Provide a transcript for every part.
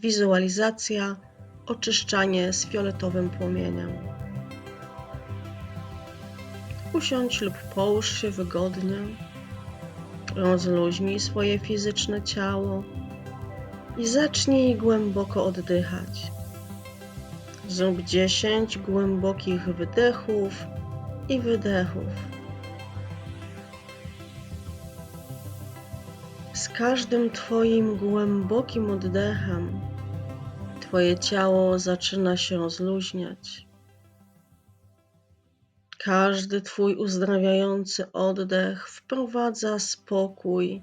Wizualizacja, oczyszczanie z fioletowym płomieniem. Usiądź lub połóż się wygodnie. Rozluźnij swoje fizyczne ciało i zacznij głęboko oddychać. Zrób 10 głębokich wdechów i wydechów. Z każdym Twoim głębokim oddechem Twoje ciało zaczyna się rozluźniać. Każdy Twój uzdrawiający oddech wprowadza spokój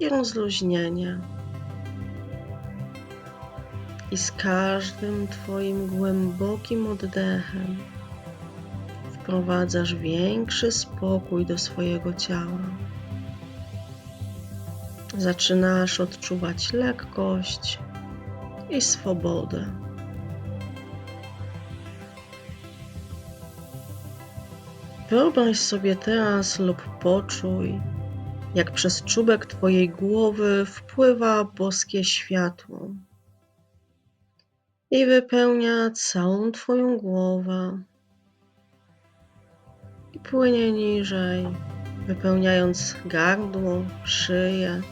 i rozluźnienie. I z każdym Twoim głębokim oddechem wprowadzasz większy spokój do swojego ciała. Zaczynasz odczuwać lekkość i swobodę. Wyobraź sobie teraz lub poczuj, jak przez czubek Twojej głowy wpływa boskie światło i wypełnia całą Twoją głowę i płynie niżej, wypełniając gardło, szyję,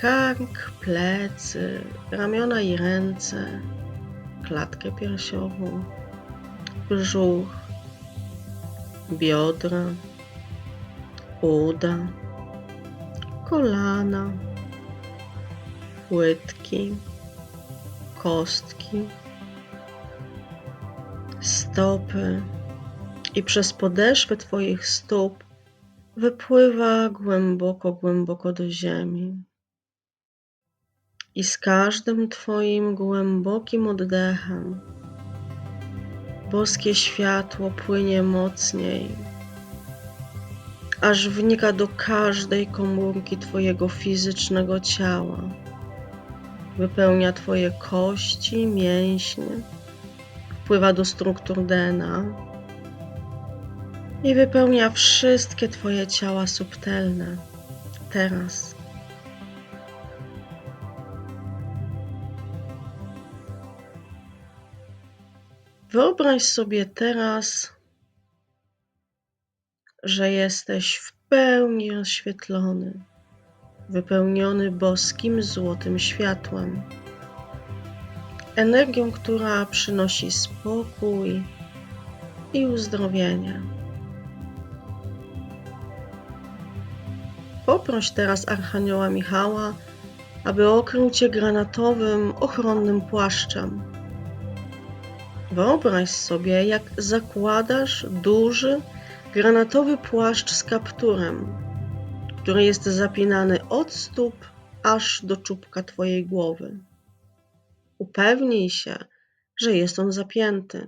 kark, plecy, ramiona i ręce, klatkę piersiową, brzuch, biodra, uda, kolana, łydki, kostki, stopy i przez podeszwy Twoich stóp wypływa głęboko, głęboko do ziemi. I z każdym Twoim głębokim oddechem boskie światło płynie mocniej, aż wnika do każdej komórki Twojego fizycznego ciała. Wypełnia Twoje kości, mięśnie, wpływa do struktur DNA i wypełnia wszystkie Twoje ciała subtelne. Teraz. Wyobraź sobie teraz, że jesteś w pełni rozświetlony, wypełniony boskim złotym światłem, energią, która przynosi spokój i uzdrowienie. Poproś teraz Archanioła Michała, aby okrył Cię granatowym, ochronnym płaszczem. Wyobraź sobie, jak zakładasz duży, granatowy płaszcz z kapturem, który jest zapinany od stóp aż do czubka Twojej głowy. Upewnij się, że jest on zapięty.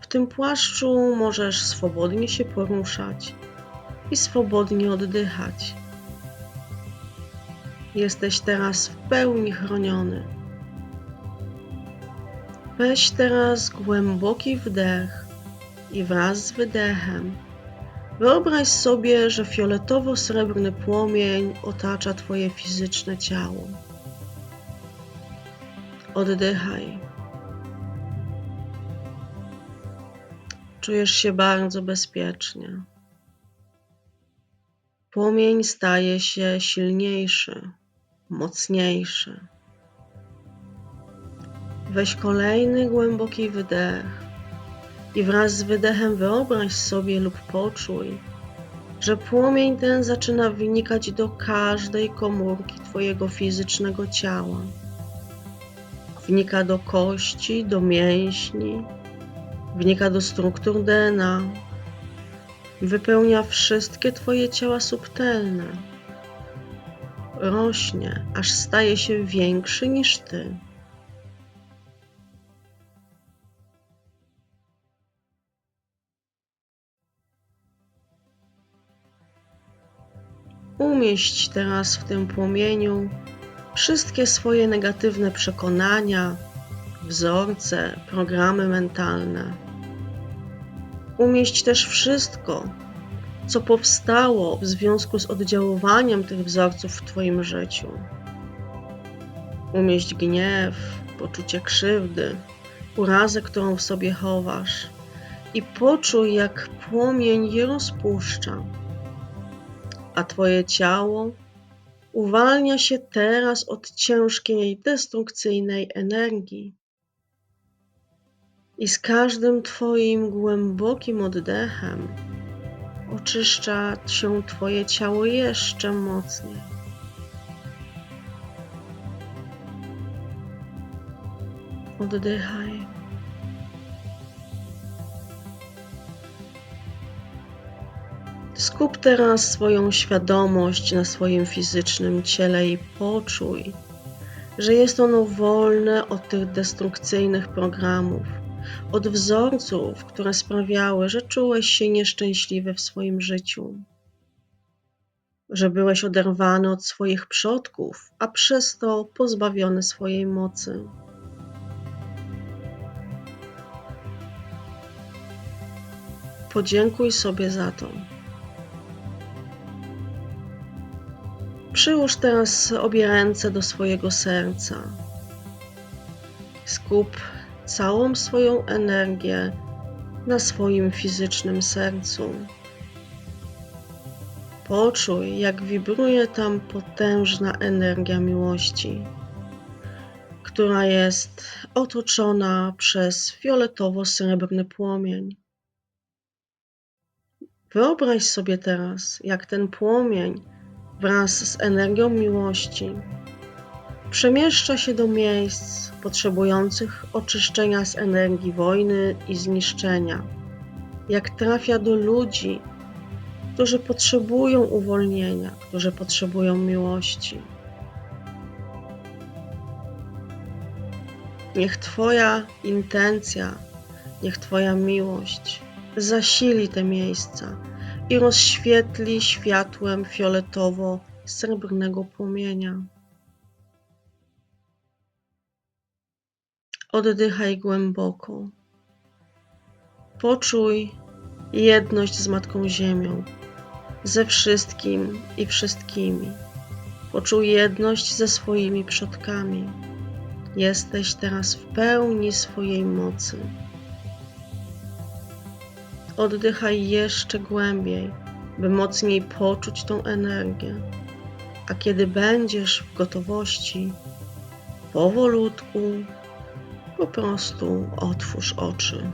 W tym płaszczu możesz swobodnie się poruszać i swobodnie oddychać. Jesteś teraz w pełni chroniony. Weź teraz głęboki wdech i wraz z wydechem wyobraź sobie, że fioletowo-srebrny płomień otacza Twoje fizyczne ciało. Oddychaj. Czujesz się bardzo bezpiecznie. Płomień staje się silniejszy, mocniejszy. Weź kolejny głęboki wydech i wraz z wydechem wyobraź sobie lub poczuj, że płomień ten zaczyna wynikać do każdej komórki Twojego fizycznego ciała. Wnika do kości, do mięśni, wnika do struktur DNA, wypełnia wszystkie Twoje ciała subtelne. Rośnie, aż staje się większy niż Ty. Umieść teraz w tym płomieniu wszystkie swoje negatywne przekonania, wzorce, programy mentalne. Umieść też wszystko, co powstało w związku z oddziaływaniem tych wzorców w Twoim życiu. Umieść gniew, poczucie krzywdy, urazę, którą w sobie chowasz i poczuj, jak płomień je rozpuszcza, a Twoje ciało uwalnia się teraz od ciężkiej, destrukcyjnej energii. I z każdym Twoim głębokim oddechem oczyszcza się Twoje ciało jeszcze mocniej. Oddychaj. Skup teraz swoją świadomość na swoim fizycznym ciele i poczuj, że jest ono wolne od tych destrukcyjnych programów, od wzorców, które sprawiały, że czułeś się nieszczęśliwy w swoim życiu, że byłeś oderwany od swoich przodków, a przez to pozbawiony swojej mocy. Podziękuj sobie za to. Przyłóż teraz obie ręce do swojego serca. Skup całą swoją energię na swoim fizycznym sercu. Poczuj, jak wibruje tam potężna energia miłości, która jest otoczona przez fioletowo-srebrny płomień. Wyobraź sobie teraz, jak ten płomień wraz z energią miłości przemieszcza się do miejsc potrzebujących oczyszczenia z energii wojny i zniszczenia, jak trafia do ludzi, którzy potrzebują uwolnienia, którzy potrzebują miłości. Niech Twoja intencja, niech Twoja miłość zasili te miejsca i rozświetli światłem fioletowo-srebrnego płomienia. Oddychaj głęboko. Poczuj jedność z Matką Ziemią, ze wszystkim i wszystkimi. Poczuj jedność ze swoimi przodkami. Jesteś teraz w pełni swojej mocy. Oddychaj jeszcze głębiej, by mocniej poczuć tą energię. A kiedy będziesz w gotowości, powolutku po prostu otwórz oczy.